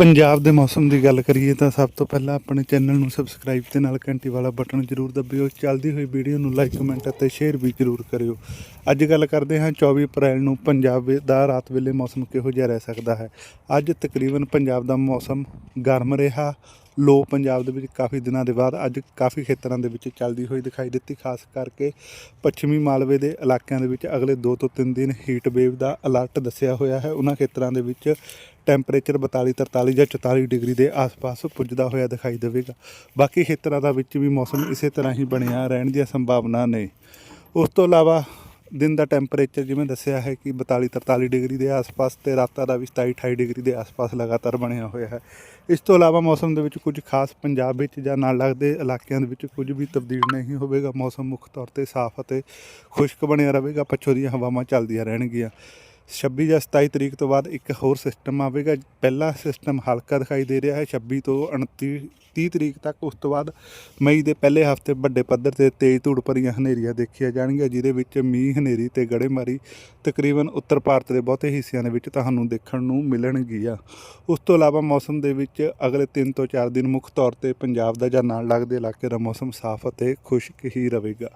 ਪੰਜਾਬ ਦੇ ਮੌਸਮ ਦੀ ਗੱਲ ਕਰੀਏ ਤਾਂ ਸਭ ਤੋਂ ਪਹਿਲਾਂ ਆਪਣੇ ਚੈਨਲ ਨੂੰ ਸਬਸਕ੍ਰਾਈਬ ਤੇ ਨਾਲ ਘੰਟੀ ਵਾਲਾ ਬਟਨ ਜ਼ਰੂਰ ਦਬਿਓ। ਚੱਲਦੀ ਹੋਈ ਵੀਡੀਓ ਨੂੰ ਲਾਈਕ ਕਮੈਂਟ ਅਤੇ ਸ਼ੇਅਰ ਵੀ ਜ਼ਰੂਰ ਕਰਿਓ। ਅੱਜ ਗੱਲ ਕਰਦੇ ਹਾਂ 24 ਅਪ੍ਰੈਲ ਨੂੰ ਪੰਜਾਬ ਵੇ- ਦਾ ਰਾਤ ਵੇਲੇ ਮੌਸਮ ਕਿਹੋ ਜਿਹਾ ਰਹਿ ਸਕਦਾ ਹੈ? ਅੱਜ ਤਕਰੀਬਨ ਪੰਜਾਬ ਦਾ ਮੌਸਮ ਗਰਮ ਰਿਹਾ। ਲੋ ਪੰਜਾਬ ਦੇ ਵਿੱਚ ਕਾਫੀ ਦਿਨਾਂ ਦੇ ਬਾਅਦ ਅੱਜ ਕਾਫੀ ਖੇਤਰਾਂ ਦੇ ਵਿੱਚ ਚੱਲਦੀ ਹੋਈ ਦਿਖਾਈ ਦਿੱਤੀ, ਖਾਸ ਕਰਕੇ ਪੱਛਮੀ ਮਾਲਵੇ ਦੇ ਇਲਾਕਿਆਂ ਦੇ ਵਿੱਚ ਅਗਲੇ 2 ਤੋਂ 3 ਦਿਨ ਹੀਟ ਵੇਵ ਦਾ ਅਲਰਟ ਦੱਸਿਆ ਹੋਇਆ ਹੈ। ਉਹਨਾਂ ਖੇਤਰਾਂ ਦੇ ਵਿੱਚ ਟੈਂਪਰੇਚਰ 42 43 ਜਾਂ 44 ਡਿਗਰੀ ਦੇ ਆਸ-ਪਾਸ ਪੁੱਜਦਾ ਹੋਇਆ ਦਿਖਾਈ ਦੇਵੇਗਾ। ਬਾਕੀ ਖੇਤਰਾਂ ਦਾ ਵਿੱਚ ਵੀ ਮੌਸਮ ਇਸੇ ਤਰ੍ਹਾਂ ਹੀ ਬਣਿਆ ਰਹਿਣ ਦੀਆਂ ਸੰਭਾਵਨਾ ਨੇ। ਉਸ ਤੋਂ ਇਲਾਵਾ ਦਿਨ ਦਾ ਟੈਂਪਰੇਚਰ ਜਿਵੇਂ ਦੱਸਿਆ ਹੈ ਕਿ 42 43 ਡਿਗਰੀ ਦੇ ਆਸ-ਪਾਸ ਤੇ ਰਾਤਾਂ ਦਾ ਵੀ 27 28 ਡਿਗਰੀ ਦੇ ਆਸ-ਪਾਸ ਲਗਾਤਾਰ ਬਣਿਆ ਹੋਇਆ ਹੈ। ਇਸ ਤੋਂ ਇਲਾਵਾ ਮੌਸਮ ਦੇ ਵਿੱਚ ਕੁਝ ਖਾਸ ਪੰਜਾਬ ਵਿੱਚ ਜਾਂ ਨਾਲ ਲੱਗਦੇ ਇਲਾਕਿਆਂ ਦੇ ਵਿੱਚ ਕੁਝ ਵੀ ਤਬਦੀਲ ਨਹੀਂ ਹੋਵੇਗਾ। ਮੌਸਮ ਮੁੱਖ ਤੌਰ ਤੇ ਸਾਫ਼ ਅਤੇ ਖੁਸ਼ਕ ਬਣਿਆ ਰਹੇਗਾ। ਪੱਛੋਂ ਦੀਆਂ ਹਵਾਵਾਂ ਚੱਲਦੀਆਂ ਰਹਿਣਗੀਆਂ। 26 ਜਾਂ 27 ਤਰੀਕ ਤੋਂ ਬਾਅਦ ਇੱਕ ਹੋਰ ਸਿਸਟਮ ਆਵੇਗਾ। ਪਹਿਲਾ ਸਿਸਟਮ ਹਲਕਾ ਦਿਖਾਈ ਦੇ ਰਿਹਾ ਹੈ 26 ਤੋਂ 29 30 ਤਰੀਕ ਤੱਕ। ਉਸ ਤੋਂ ਬਾਅਦ ਮਈ ਦੇ ਪਹਿਲੇ ਹਫ਼ਤੇ ਵੱਡੇ ਪੱਧਰ ਤੇ ਤੇਜ਼ ਧੂੜ ਭਰੀਆਂ ਹਨੇਰੀਆਂ ਦੇਖੀਆਂ ਜਾਣਗੀਆਂ, ਜਿਹਦੇ ਵਿੱਚ ਮੀਂਹ, ਹਨੇਰੀ ਤੇ ਗੜੇਮਾਰੀ ਤਕਰੀਬਨ ਉੱਤਰ ਭਾਰਤ ਦੇ ਬਹੁਤੇ ਹਿੱਸਿਆਂ ਦੇ ਵਿੱਚ ਤੁਹਾਨੂੰ ਦੇਖਣ ਨੂੰ ਮਿਲਣਗੀਆਂ। ਉਸ ਤੋਂ ਇਲਾਵਾ ਮੌਸਮ ਦੇ ਵਿੱਚ ਅਗਲੇ 3 ਤੋਂ 4 ਦਿਨ ਮੁੱਖ ਤੌਰ ਤੇ ਪੰਜਾਬ ਦਾ ਜਾਂ ਨਾਲ ਲੱਗਦੇ ਇਲਾਕੇ ਦਾ ਮੌਸਮ ਸਾਫ਼ ਅਤੇ ਖੁਸ਼ਕ ਹੀ ਰਹੇਗਾ।